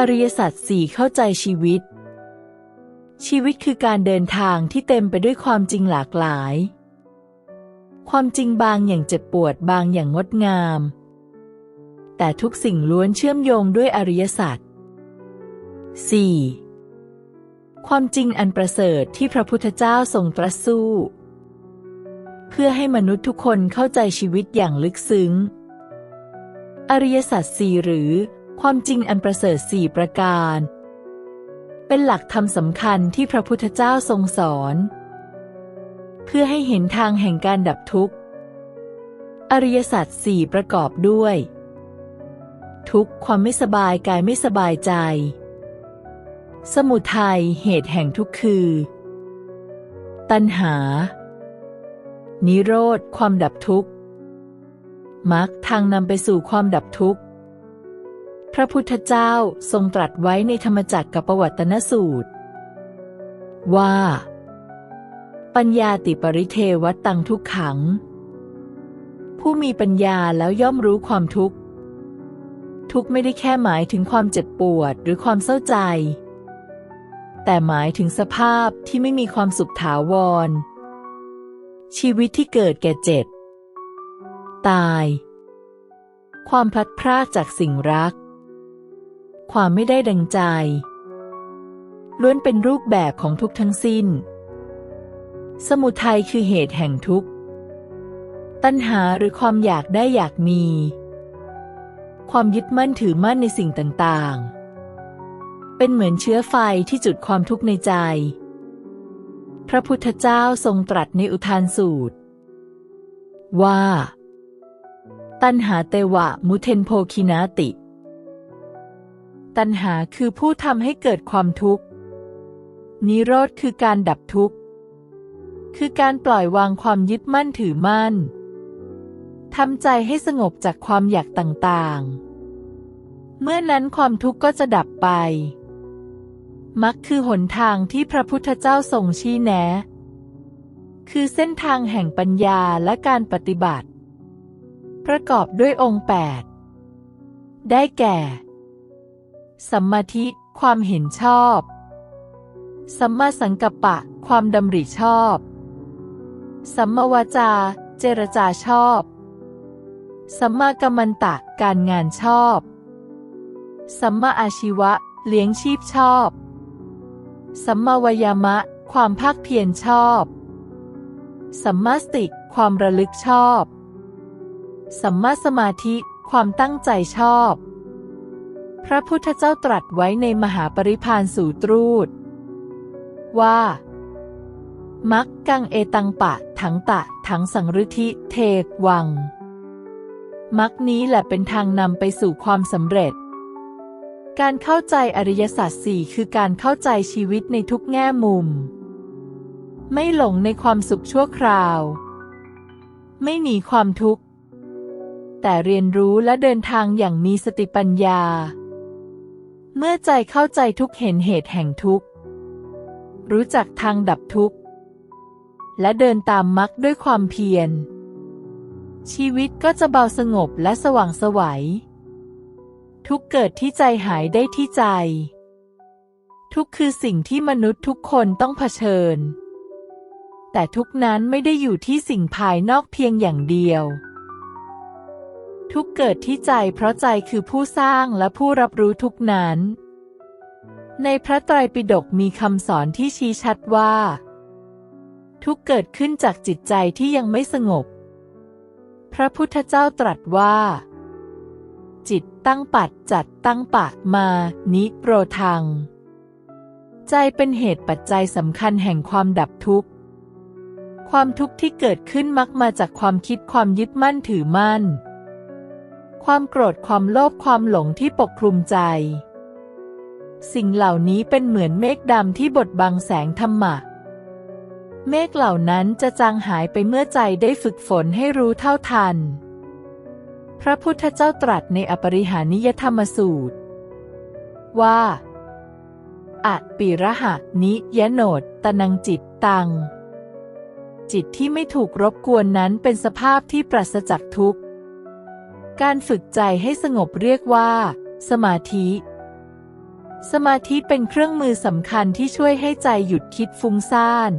อริยสัจสี่เข้าใจชีวิต ชีวิตคือการเดินทางที่เต็มไปด้วยความจริงหลากหลาย ความจริงบางอย่างเจ็บปวดบางอย่างงดงาม แต่ทุกสิ่งล้วนเชื่อมโยงด้วยอริยสัจ 4. ความจริงอันประเสริฐที่พระพุทธเจ้าทรงตรัสสู้ เพื่อให้มนุษย์ทุกคนเข้าใจชีวิตอย่างลึกซึ้ง อริยสัจสี่หรือ ความจริงอันประเสริฐสี่ประการ เป็นหลักธรรมสำคัญที่พระพุทธเจ้าทรงสอน เพื่อให้เห็นทางแห่งการดับทุกข์ อริยสัจสี่ประกอบด้วย ทุกข์ความไม่สบายกายไม่สบายใจ สมุทัยเหตุแห่งทุกข์คือ ตัณหา นิโรธความดับทุกข์มรรคทางนำไปสู่ความดับทุกข์ ระพุทธเจ้าทรงตรัสไว้ในธรรมจักรกับประวัตนสูตร ว่า ปัญญาติปริเทวตังทุกขัง ผู้มีปัญญาแล้วย่อมรู้ความทุกข์ ทุกข์ไม่ได้แค่หมายถึงความเจ็บปวดหรือความเศร้าใจ แต่หมายถึงสภาพที่ไม่มีความสุขถาวร ชีวิตที่เกิดแก่เจ็บ ตายความพลัดพรากจากสิ่งรัก ความไม่ได้ดังใจ ล้วนเป็นรูปแบบของทุกทั้งสิ้น สมุทัยคือเหตุแห่งทุกข์ ตัณหาหรือความอยากได้อยากมี ความยึดมั่นถือมั่นในสิ่งต่างๆ เป็นเหมือนเชื้อไฟที่จุดความทุกข์ในใจ พระพุทธเจ้าทรงตรัสในอุทานสูตร ว่า ตัณหาเตวะมุเทนโพคินาติ ตัณหาคือผู้ทำให้เกิดความทุกข์ นิโรธคือการดับทุกข์ คือการปล่อยวางความยึดมั่นถือมั่นทำใจให้สงบจากความอยากต่างๆ เมื่อนั้นความทุกข์ก็จะดับไป มักคือหนทางที่พระพุทธเจ้าทรงชี้แนะ คือเส้นทางแห่งปัญญาและการปฏิบัติ ประกอบด้วยองค์แปดได้แก่ สัมมาทิ ความเห็นชอบ สัมมาสังกัปปะ ความดำริชอบ สัมมาวาจา เจรจาชอบ สัมมากัมมันตะ การงานชอบ สัมมาอาชีวะ เลี้ยงชีพชอบ สัมมาวายามะ ความภาคเพียรชอบ สัมมาสติ ความระลึกชอบ สัมมาสมาธิ ความตั้งใจชอบ พระพุทธเจ้าตรัสไว้ในมหาปริพานสูตรูด ว่ามักกังเอตังปะ ถังตะ ถังสังฤทิเทกวัง มักนี้แหละเป็นทางนำไปสู่ความสำเร็จ การเข้าใจอริยสัจสี่คือการเข้าใจชีวิตในทุกแง่มุม ไม่หลงในความสุขชั่วคราว ไม่หนีความทุกข์ แต่เรียนรู้และเดินทางอย่างมีสติปัญญา เมื่อใจเข้าใจทุกเห็นเหตุแห่งทุกรู้จักทางดับทุกข์ และเดินตามมรรคด้วยความเพียร ชีวิตก็จะเบาสงบและสว่างไสวัย ทุกเกิดที่ใจหายได้ที่ใจ ทุกคือสิ่งที่มนุษย์ทุกคนต้องเผชิญ แต่ทุกนั้นไม่ได้อยู่ที่สิ่งภายนอกเพียงอย่างเดียว ทุกเกิดที่ใจเพราะใจคือผู้สร้างและผู้รับรู้ทุกนั้น ในพระไตรปิฎกมีคำสอนที่ชี้ชัดว่า ทุกเกิดขึ้นจากจิตใจที่ยังไม่สงบ พระพุทธเจ้าตรัสว่า จิตตั้งปัดจัดตั้งปากมา นิโรธัง ใจเป็นเหตุปัจจัยสำคัญแห่งความดับทุกข์ ความทุกข์ที่เกิดขึ้นมักมาจากความคิดความยึดมั่นถือมั่น ความโกรธความโลภความหลงที่ปกคลุมใจ สิ่งเหล่านี้เป็นเหมือนเมฆดำที่บดบังแสงธรรมะ เมฆเหล่านั้นจะจางหายไปเมื่อใจได้ฝึกฝนให้รู้เท่าทัน พระพุทธเจ้าตรัสในอปริหานิยธรรมสูตร ว่าอะปิระหะนิยโนดตนังจิตตัง จิตที่ไม่ถูกรบกวนนั้นเป็นสภาพที่ปราศจากทุกข์ การฝึกใจให้สงบเรียกว่า สมาธิ สมาธิเป็นเครื่องมือสำคัญที่ช่วยให้ใจหยุดคิดฟุ้งซ่าน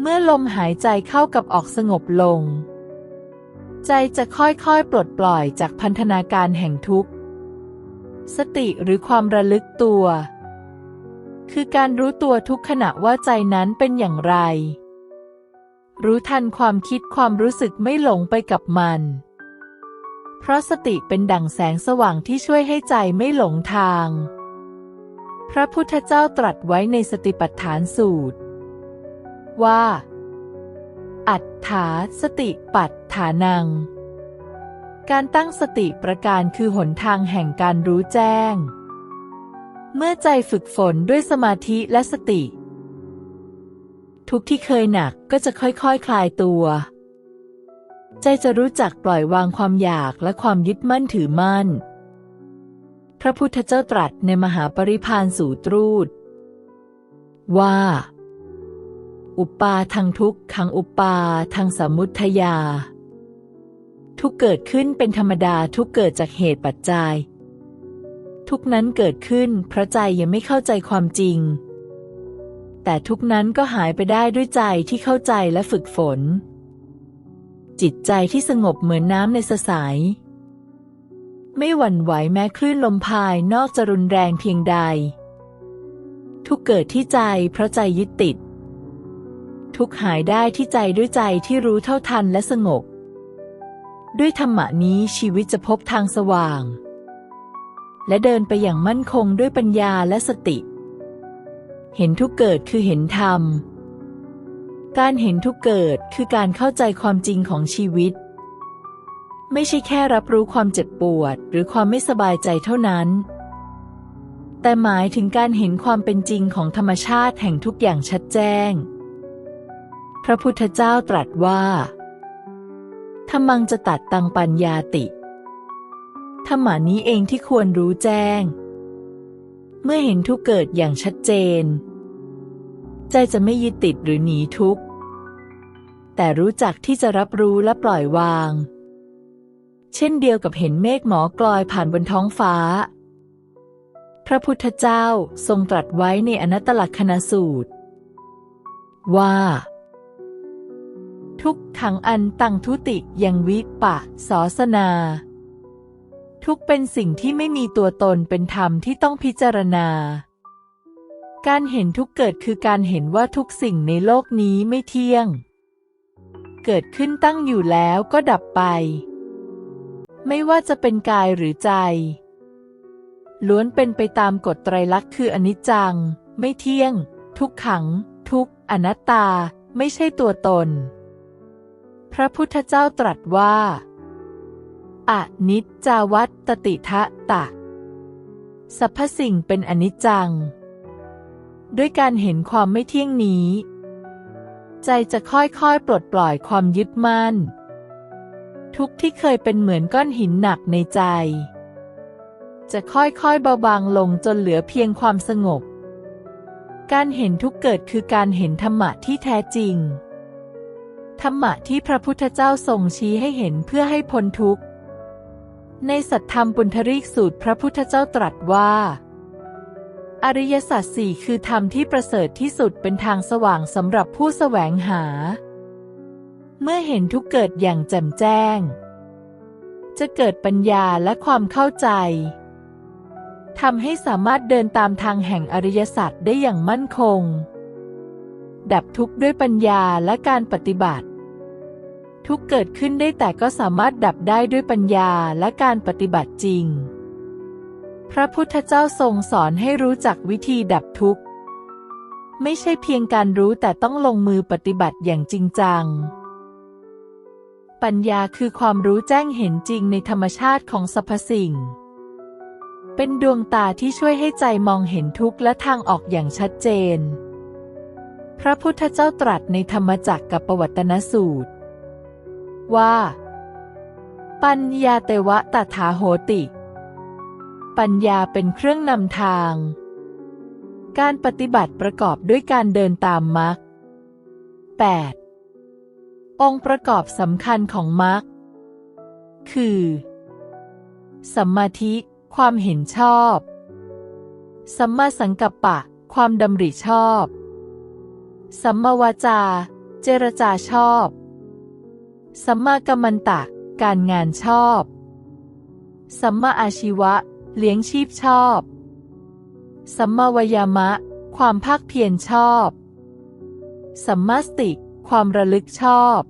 เมื่อลมหายใจเข้ากับออกสงบลง ใจจะค่อยๆ ปลดปล่อยจากพันธนาการแห่งทุกข์ สติหรือความระลึกตัว คือการรู้ตัวทุกขณะว่าใจนั้นเป็นอย่างไร รู้ทันความคิดความรู้สึกไม่หลงไปกับมัน เพราะสติเป็นดั่งแสงสว่างที่ช่วยให้ใจไม่หลงทาง พระพุทธเจ้าตรัสไว้ในสติปัฏฐานสูตร ว่า อัฏฐาสติปัฏฐานัง การตั้งสติประการคือหนทางแห่งการรู้แจ้ง เมื่อใจฝึกฝนด้วยสมาธิและสติ ทุกที่เคยหนักก็จะค่อยๆคคลายตัว ใจจะรู้จักปล่อยวางความอยากและความยึดมั่นถือมั่น พระพุทธเจ้าตรัสในมหาปริพานสูตรูด ว่า อุปาทางทุกขังอุปาทางสมุทยา ทุกเกิดขึ้นเป็นธรรมดาทุกเกิดจากเหตุปัจจัย ทุกนั้นเกิดขึ้นเพราะใจยังไม่เข้าใจความจริง แต่ทุกนั้นก็หายไปได้ด้วยใจที่เข้าใจและฝึกฝน จิตใจที่สงบเหมือนน้ำในสสาย ไม่หวั่นไหวแม้คลื่นลมพายนอกจะรุนแรงเพียงใด ทุกเกิดที่ใจเพราะใจยึดติด ทุกหายได้ที่ใจด้วยใจที่รู้เท่าทันและสงบ ด้วยธรรมะนี้ชีวิตจะพบทางสว่าง และเดินไปอย่างมั่นคงด้วยปัญญาและสติ เห็นทุกเกิดคือเห็นธรรม การเห็นทุกเกิดคือการเข้าใจความจริงของชีวิต ไม่ใช่แค่รับรู้ความเจ็บปวด หรือความไม่สบายใจเท่านั้น แต่หมายถึงการเห็นความเป็นจริงของธรรมชาติแห่งทุกอย่างชัดแจ้ง พระพุทธเจ้าตรัสว่าธรรมังจะตัดตังปัญญาติธรรมานี้เองที่ควรรู้แจ้ง เมื่อเห็นทุกเกิดอย่างชัดเจน ใจจะไม่ยึดติดหรือหนีทุกข์ แต่รู้จักที่จะรับรู้และปล่อยวาง เช่นเดียวกับเห็นเมฆหมอกลอยผ่านบนท้องฟ้า พระพุทธเจ้าทรงตรัสไว้ในอนัตตลักษณสูตร ว่า ทุกขังอันตังทุติยังวิปะสอสนาทุกเป็นสิ่งที่ไม่มีตัวตนเป็นธรรมที่ต้องพิจารณา การเห็นทุกเกิดคือการเห็นว่าทุกสิ่งในโลกนี้ไม่เที่ยง เกิดขึ้นตั้งอยู่แล้วก็ดับไป ไม่ว่าจะเป็นกายหรือใจ ล้วนเป็นไปตามกฎไตรลักษณ์คืออนิจจัง ไม่เที่ยง ทุกขัง ทุกอนัตตา ไม่ใช่ตัวตน พระพุทธเจ้าตรัสว่าอนิจจาวัตติทะตะ สรรพสิ่งเป็นอนิจจัง ด้วยการเห็นความไม่เที่ยงนี้ ใจจะค่อยๆ ปลดปล่อยความยึดมั่น ทุกที่เคยเป็นเหมือนก้อนหินหนักในใจ จะค่อยๆเบาบางลงจนเหลือเพียงความสงบ การเห็นทุกเกิดคือการเห็นธรรมะที่แท้จริง ธรรมะที่พระพุทธเจ้าทรงชี้ให้เห็นเพื่อให้พ้นทุกข์ในสัทธรรมปุณธริกสูตรพระพุทธเจ้าตรัสว่า อริยสัจสี่คือธรรมที่ประเสริฐที่สุดเป็นทางสว่างสำหรับผู้แสวงหา เมื่อเห็นทุกเกิดอย่างแจ่มแจ้ง จะเกิดปัญญาและความเข้าใจทำให้สามารถเดินตามทางแห่งอริยสัจได้อย่างมั่นคง ดับทุกข์ด้วยปัญญาและการปฏิบัติ ทุกเกิดขึ้นได้แต่ก็สามารถดับได้ด้วยปัญญาและการปฏิบัติจริง พระพุทธเจ้าทรงสอนให้รู้จักวิธีดับทุกข์ ไม่ใช่เพียงการรู้แต่ต้องลงมือปฏิบัติอย่างจริงจัง ปัญญาคือความรู้แจ้งเห็นจริงในธรรมชาติของสรรพสิ่ง เป็นดวงตาที่ช่วยให้ใจมองเห็นทุกข์และทางออกอย่างชัดเจน พระพุทธเจ้าตรัสในธรรมจักรกับปวัตนสูตร ว่า ปัญญาเตวะตถาโหติ ปัญญาเป็นเครื่องนำทาง การปฏิบัติประกอบด้วยการเดินตามมรรค 8. องค์ประกอบสำคัญของมรรคคือสัมมาธิความเห็นชอบ สัมมาสังกัปปะ ความดำริชอบ สัมมาวาจา เจรจาชอบ สัมมากัมมันตะ การงานชอบ สัมมาอาชีวะ เลี้ยงชีพชอบ สัมมาวยามะ ความภาคเพียรชอบ สัมมาสติ ความระลึกชอบ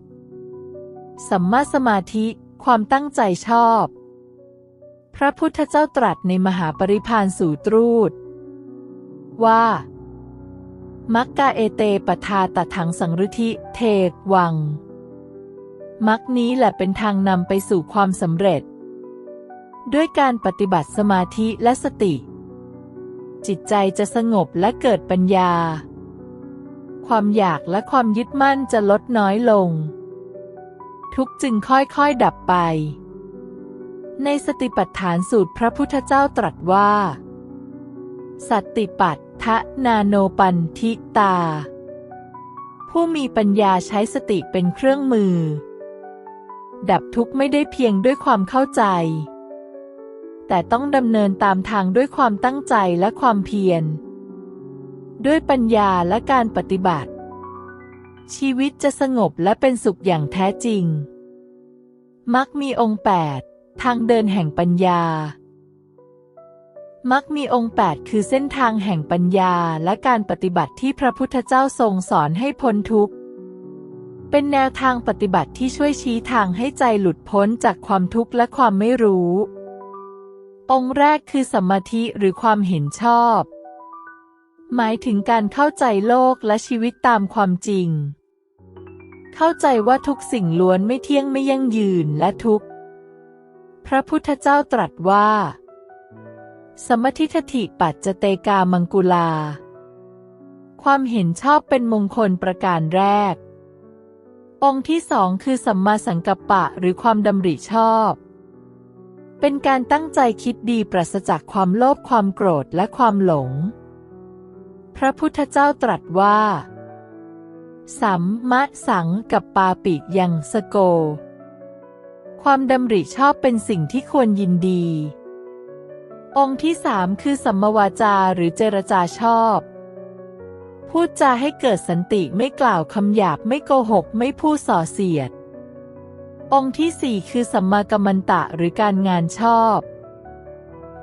สัมมาสมาธิ ความตั้งใจชอบ พระพุทธเจ้าตรัสในมหาปริพานสูตรูดว่า มักกาเอเตปทาตถังสังรุธิเทกวัง มักนี้แหละเป็นทางนำไปสู่ความสำเร็จ ด้วยการปฏิบัติสมาธิและสติ จิตใจจะสงบและเกิดปัญญา ความอยากและความยึดมั่นจะลดน้อยลง ทุกจึงค่อยๆดับไป ในสติปัฏฐานสูตรพระพุทธเจ้าตรัสว่า สัตติปัฏทะนาโนปันทิตา ผู้มีปัญญาใช้สติเป็นเครื่องมือ ดับทุกข์ไม่ได้เพียงด้วยความเข้าใจ แต่ต้องดำเนินตามทางด้วยความตั้งใจและความเพียร ด้วยปัญญาและการปฏิบัติ ชีวิตจะสงบและเป็นสุขอย่างแท้จริง มักมีองค์แปดทางเดินแห่งปัญญา มักมีองค์แปดคือเส้นทางแห่งปัญญาและการปฏิบัติที่พระพุทธเจ้าทรงสอนให้พ้นทุกข์เป็นแนวทางปฏิบัติที่ช่วยชี้ทางให้ใจหลุดพ้นจากความทุกข์และความไม่รู้ องค์แรกคือสัมมาธิหรือความเห็นชอบ หมายถึงการเข้าใจโลกและชีวิตตามความจริง เข้าใจว่าทุกสิ่งล้วนไม่เที่ยงไม่ยั่งยืนและทุกพระพุทธเจ้าตรัสว่า สมทิฏฐิปัจจเตกามังกุลา ความเห็นชอบเป็นมงคลประการแรก องค์ที่สองคือสัมมาสังกัปปะหรือความดำริชอบ เป็นการตั้งใจคิดดีปราศจากความโลภความโกรธและความหลง พระพุทธเจ้าตรัสว่า สัมมะสังกับปาปิยังสโก ความดำริชอบเป็นสิ่งที่ควรยินดี องค์ที่สามคือสัมมวาจาหรือเจรจาชอบ พูดจาให้เกิดสันติไม่กล่าวคำหยาบไม่โกหกไม่พูดส่อเสียด องค์ที่สี่คือสัมมากัมมันตะหรือการงานชอบ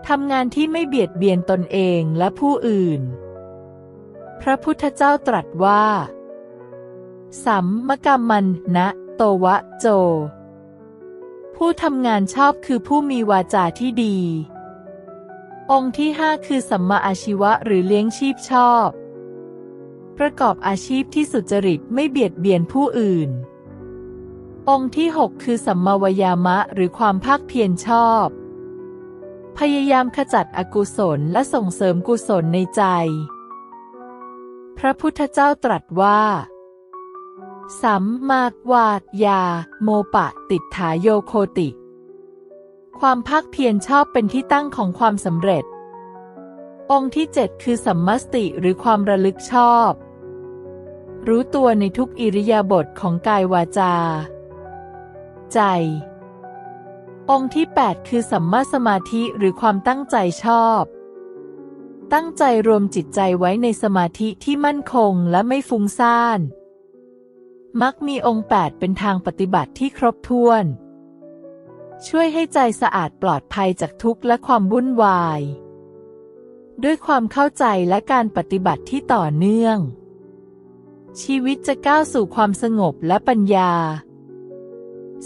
ทำงานที่ไม่เบียดเบียนตนเองและผู้อื่น พระพุทธเจ้าตรัสว่า สัมมกัมมันนะ โตวะโจ ผู้ทำงานชอบคือผู้มีวาจาที่ดี องค์ที่ห้าคือสัมมาอาชีวะหรือเลี้ยงชีพชอบ ประกอบอาชีพที่สุจริตไม่เบียดเบียนผู้อื่น องค์ที่หกคือสัมมาวายามะหรือความภาคเพียรชอบ พยายามขจัดอกุศลและส่งเสริมกุศลในใจ พระพุทธเจ้าตรัสว่า สัมมาวายา โมปะ ติถาโยโคติ ความภาคเพียรชอบเป็นที่ตั้งของความสำเร็จ องค์ที่เจ็ดคือสัมมสติหรือความระลึกชอบ รู้ตัวในทุกอิริยาบถของกายวาจา ใจ องค์ที่ 8 คือสัมมาสมาธิหรือความตั้งใจชอบ ตั้งใจรวมจิตใจไว้ในสมาธิที่มั่นคงและไม่ฟุ้งซ่าน มักมีองค์ 8 เป็นทางปฏิบัติที่ครบถ้วน ช่วยให้ใจสะอาดปลอดภัยจากทุกข์และความวุ่นวาย ด้วยความเข้าใจและการปฏิบัติที่ต่อเนื่องชีวิตจะก้าวสู่ความสงบและปัญญา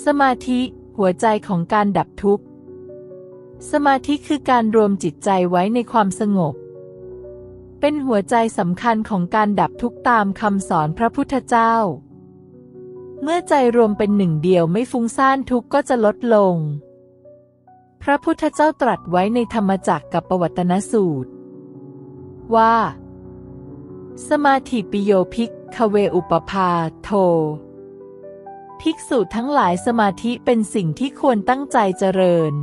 สมาธิหัวใจของการดับทุกข์ สมาธิคือการรวมจิตใจไว้ในความสงบ เป็นหัวใจสำคัญของการดับทุกข์ตามคำสอนพระพุทธเจ้า เมื่อใจรวมเป็นหนึ่งเดียวไม่ฟุ้งซ่านทุกข์ก็จะลดลง พระพุทธเจ้าตรัสไว้ในธรรมจักรกับปวัตนสูตร ว่า สมาธิปิโยภิกขเวอุปภาโท ภิกษุทั้งหลายสมาธิเป็นสิ่งที่ควรตั้งใจเจริญ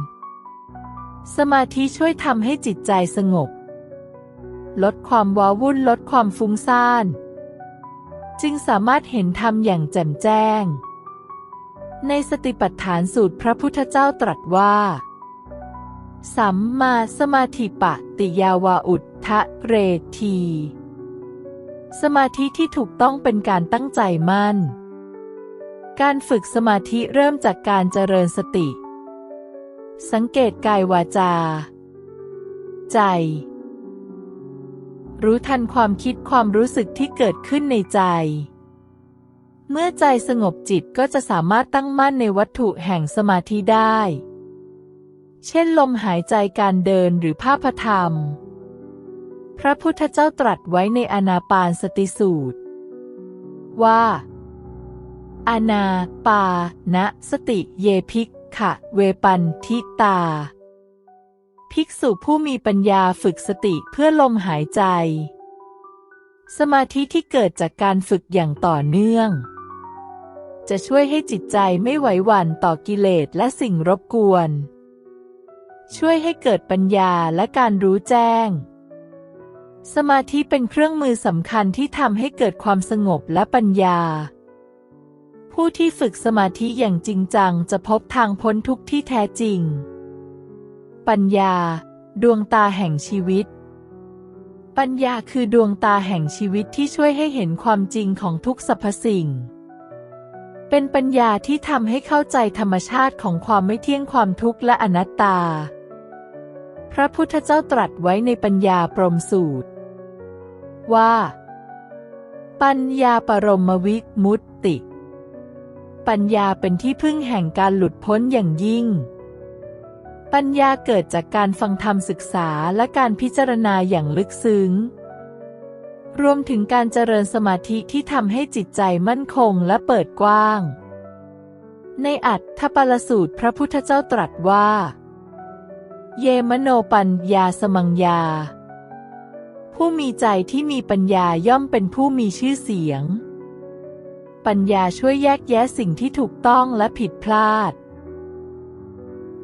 สมาธิช่วยทำให้จิตใจสงบ ลดความว้าวุ่นลดความฟุ้งซ่าน จึงสามารถเห็นธรรมอย่างแจ่มแจ้ง ในสติปัฏฐานสูตรพระพุทธเจ้าตรัสว่า สัมมาสมาธิปะติยาวาอุทะเรที สมาธิที่ถูกต้องเป็นการตั้งใจมั่น การฝึกสมาธิเริ่มจากการเจริญสติ สังเกตกายวาจา ใจ รู้ทันความคิดความรู้สึกที่เกิดขึ้นในใจ เมื่อใจสงบจิตก็จะสามารถตั้งมั่นในวัตถุแห่งสมาธิได้ เช่นลมหายใจการเดินหรือภาพธรรม พระพุทธเจ้าตรัสไว้ในอนาปานสติสูตร ว่า อนาปานะสติเยภิกขะเวปันทิตา ภิกษุผู้มีปัญญาฝึกสติเพื่อลมหายใจ สมาธิที่เกิดจากการฝึกอย่างต่อเนื่อง จะช่วยให้จิตใจไม่ไหวหวั่นต่อกิเลสและสิ่งรบกวน ช่วยให้เกิดปัญญาและการรู้แจ้ง สมาธิเป็นเครื่องมือสำคัญที่ทำให้เกิดความสงบและปัญญา ผู้ที่ฝึกสมาธิอย่างจริงจังจะพบทางพ้นทุกข์ที่แท้จริง ปัญญา ดวงตาแห่งชีวิต ปัญญาคือดวงตาแห่งชีวิตที่ช่วยให้เห็นความจริงของทุกสรรพสิ่ง เป็นปัญญาที่ทำให้เข้าใจธรรมชาติของความไม่เที่ยงความทุกข์และอนัตตา พระพุทธเจ้าตรัสไว้ในปัญญาปรมสูตร ว่า ปัญญาปรมวิมุตต ปัญญาเป็นที่พึ่งแห่งการหลุดพ้นอย่างยิ่ง ปัญญาเกิดจากการฟังธรรมศึกษาและการพิจารณาอย่างลึกซึ้ง รวมถึงการเจริญสมาธิที่ทำให้จิตใจมั่นคงและเปิดกว้าง ในอัตถปาลสูตรพระพุทธเจ้าตรัสว่า เยมโนปัญญาสมังยา ผู้มีใจที่มีปัญญาย่อมเป็นผู้มีชื่อเสียง ปัญญาช่วยแยกแยะสิ่งที่ถูกต้องและผิดพลาด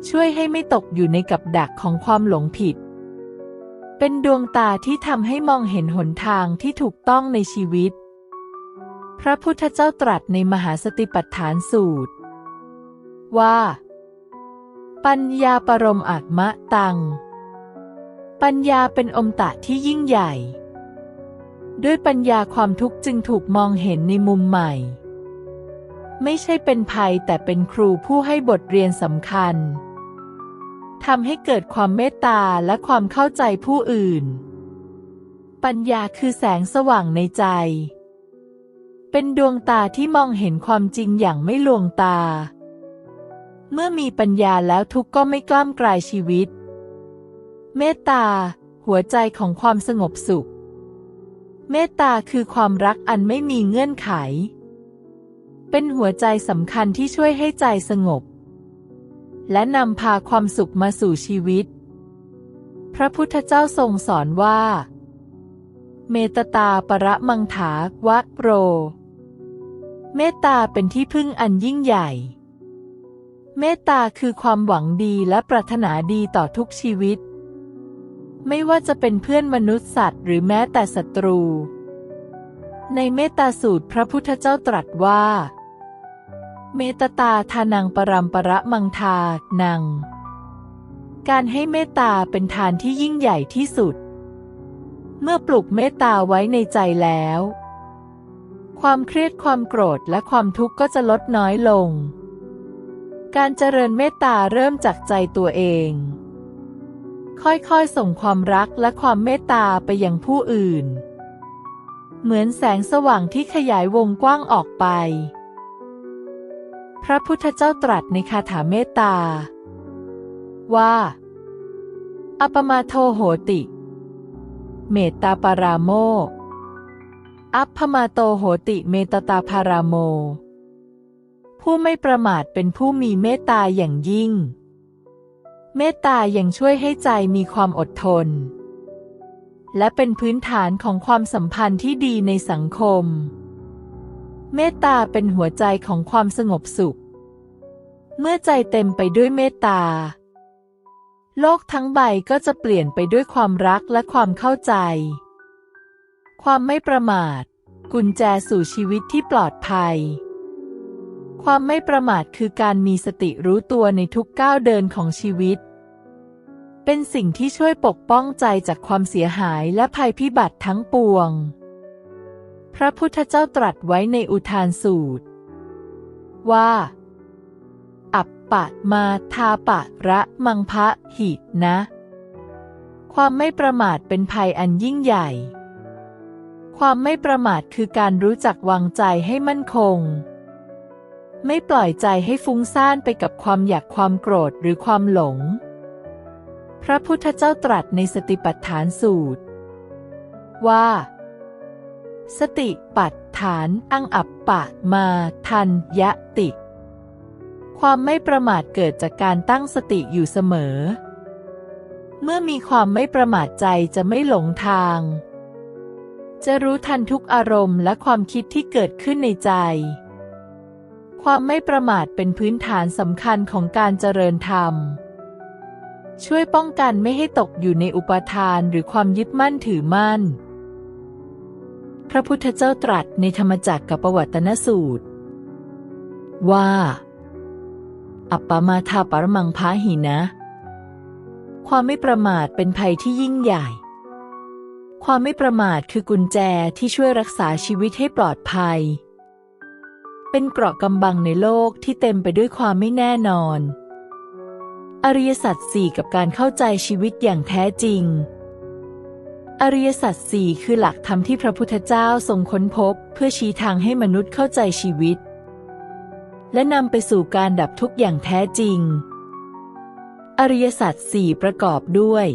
ช่วยให้ไม่ตกอยู่ในกับดักของความหลงผิด เป็นดวงตาที่ทำให้มองเห็นหนทางที่ถูกต้องในชีวิต พระพุทธเจ้าตรัสในมหาสติปัฏฐานสูตร ว่า ปัญญาปรมอักมะตัง ปัญญาเป็นอมตะที่ยิ่งใหญ่ ด้วยปัญญาความทุกข์จึงถูกมองเห็นในมุมใหม่ ไม่ใช่เป็นภัยแต่เป็นครูผู้ให้บทเรียนสำคัญทำให้เกิดความเมตตาและความเข้าใจผู้อื่น ปัญญาคือแสงสว่างในใจ เป็นดวงตาที่มองเห็นความจริงอย่างไม่ลวงตา เมื่อมีปัญญาแล้วทุกก็ไม่กล้ามกลายชีวิต เมตตา หัวใจของความสงบสุข เมตตาคือความรักอันไม่มีเงื่อนไข เป็นหัวใจสำคัญที่ช่วยให้ใจสงบ และนำพาความสุขมาสู่ชีวิต พระพุทธเจ้าทรงสอนว่า เมตตาประมังถาวะโร เมตตาเป็นที่พึ่งอันยิ่งใหญ่ เมตตาคือความหวังดีและปรารถนาดีต่อทุกชีวิต ไม่ว่าจะเป็นเพื่อนมนุษย์สัตว์หรือแม้แต่ศัตรู ในเมตตาสูตรพระพุทธเจ้าตรัสว่า เมตตาทานังปรัมประมังทานัง การให้เมตตาเป็นทานที่ยิ่งใหญ่ที่สุด เมื่อปลุกเมตตาไว้ในใจแล้ว ความเครียดความโกรธและความทุกข์ก็จะลดน้อยลง การเจริญเมตตาเริ่มจากใจตัวเอง ค่อยๆ ส่งความรักและความเมตตาไปยังผู้อื่น เหมือนแสงสว่างที่ขยายวงกว้างออกไป พระพุทธเจ้าตรัสในคาถาเมตตา ว่า อปมาโทโหติ เมตตาปาราโมอัปพมาโตโหติเมตตาพาราโม ผู้ไม่ประมาทเป็นผู้มีเมตตาอย่างยิ่ง เมตตายังช่วยให้ใจมีความอดทน และเป็นพื้นฐานของความสัมพันธ์ที่ดีในสังคม เมตตาเป็นหัวใจของความสงบสุข เมื่อใจเต็มไปด้วยเมตตา โลกทั้งใบก็จะเปลี่ยนไปด้วยความรักและความเข้าใจ ความไม่ประมาท กุญแจสู่ชีวิตที่ปลอดภัย ความไม่ประมาทคือการมีสติรู้ตัวในทุกก้าวเดินของชีวิต เป็นสิ่งที่ช่วยปกป้องใจจากความเสียหายและภัยพิบัติทั้งปวง พระพุทธเจ้าตรัสไว้ในอุทานสูตร ว่า อัปปะมาทาปะระมังพะหินะ ความไม่ประมาทเป็นภัยอันยิ่งใหญ่ ความไม่ประมาทคือการรู้จักวางใจให้มั่นคง ไม่ปล่อยใจให้ฟุ้งซ่านไปกับความอยากความโกรธหรือความหลง พระพุทธเจ้าตรัสในสติปัฏฐานสูตร ว่า สติปัฏฐานอังอัปปะมาทันยะติ ความไม่ประมาทเกิดจากการตั้งสติอยู่เสมอ เมื่อมีความไม่ประมาทใจจะไม่หลงทาง จะรู้ทันทุกอารมณ์และความคิดที่เกิดขึ้นในใจ ความไม่ประมาทเป็นพื้นฐานสำคัญของการเจริญธรรม ช่วยป้องกันไม่ให้ตกอยู่ในอุปทานหรือความยึดมั่นถือมั่น พระพุทธเจ้าตรัสในธรรมจักรกับประวัตนสูตร ว่า อัปปมาทาปรมังพาหินะ ความไม่ประมาทเป็นภัยที่ยิ่งใหญ่ ความไม่ประมาทคือกุญแจที่ช่วยรักษาชีวิตให้ปลอดภัย เป็นเกราะกำบังในโลกที่เต็มไปด้วยความไม่แน่นอน อริยสัจสี่กับการเข้าใจชีวิตอย่างแท้จริง อริยสัจสี่คือหลักธรรมที่พระพุทธเจ้าทรงค้นพบ เพื่อชี้ทางให้มนุษย์เข้าใจชีวิต และนำไปสู่การดับทุกข์อย่างแท้จริง อริยสัจสี่ประกอบด้วย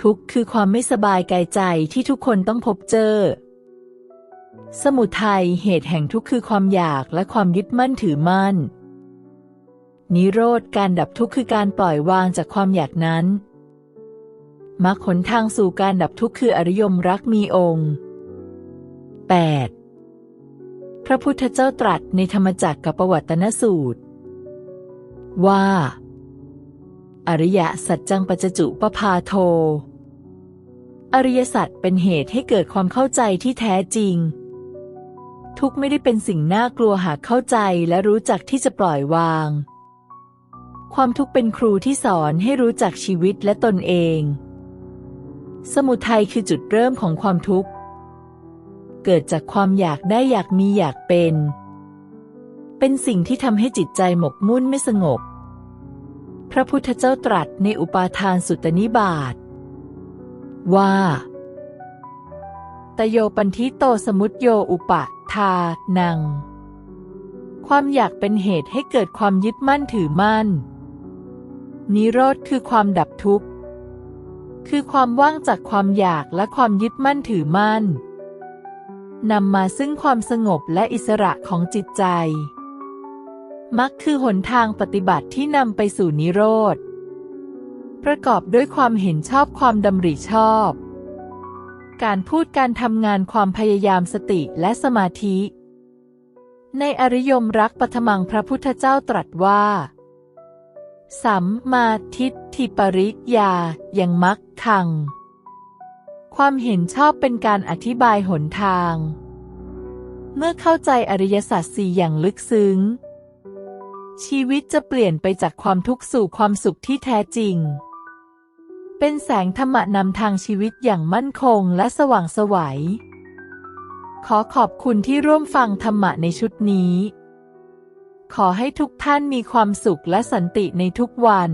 ทุกข์คือความไม่สบายกายใจที่ทุกคนต้องพบเจอ สมุทัยเหตุแห่งทุกข์คือความอยากและความยึดมั่นถือมั่น นิโรธการดับทุกข์คือการปล่อยวางจากความอยากนั้นมรรคหนทางสู่การดับทุกข์คืออริยมรักมีองค์ 8. พระพุทธเจ้าตรัสในธรรมจักรกับประวัตนสูตร ว่า อริยสัจจังปัจจุปพาโท อริยสัจเป็นเหตุให้เกิดความเข้าใจที่แท้จริง ทุกข์ไม่ได้เป็นสิ่งน่ากลัวหากเข้าใจและรู้จักที่จะปล่อยวาง ความทุกข์เป็นครูที่สอนให้รู้จักชีวิตและตนเอง สมุทัยคือจุดเริ่มของความทุกข์ เกิดจากความอยากได้อยากมีอยากเป็น เป็นสิ่งที่ทำให้จิตใจหมกมุ่นไม่สงบ พระพุทธเจ้าตรัสในอุปาทานสุตตนิบาตว่า ตโยปันทิโตสมุตโยอุปะทานัง ความอยากเป็นเหตุให้เกิดความยึดมั่นถือมั่น นิโรธคือความดับทุกข์ คือความว่างจากความอยากและความยึดมั่นถือมั่นนำมาซึ่งความสงบและอิสระของจิตใจ มักคือหนทางปฏิบัติที่นำไปสู่นิโรธ ประกอบด้วยความเห็นชอบความดำริชอบ การพูดการทำงานความพยายามสติและสมาธิ ในอริยมรักปฐมังพระพุทธเจ้าตรัสว่า สัมมาทิฏฐิปริยายังมักขัง ความเห็นชอบเป็นการอธิบายหนทาง เมื่อเข้าใจอริยสัจสี่อย่างลึกซึ้ง ชีวิตจะเปลี่ยนไปจากความทุกข์สู่ความสุขที่แท้จริง เป็นแสงธรรมะนำทางชีวิตอย่างมั่นคงและสว่างไสวัย ขอขอบคุณที่ร่วมฟังธรรมะในชุดนี้ ขอให้ทุกท่านมีความสุขและสันติในทุกวัน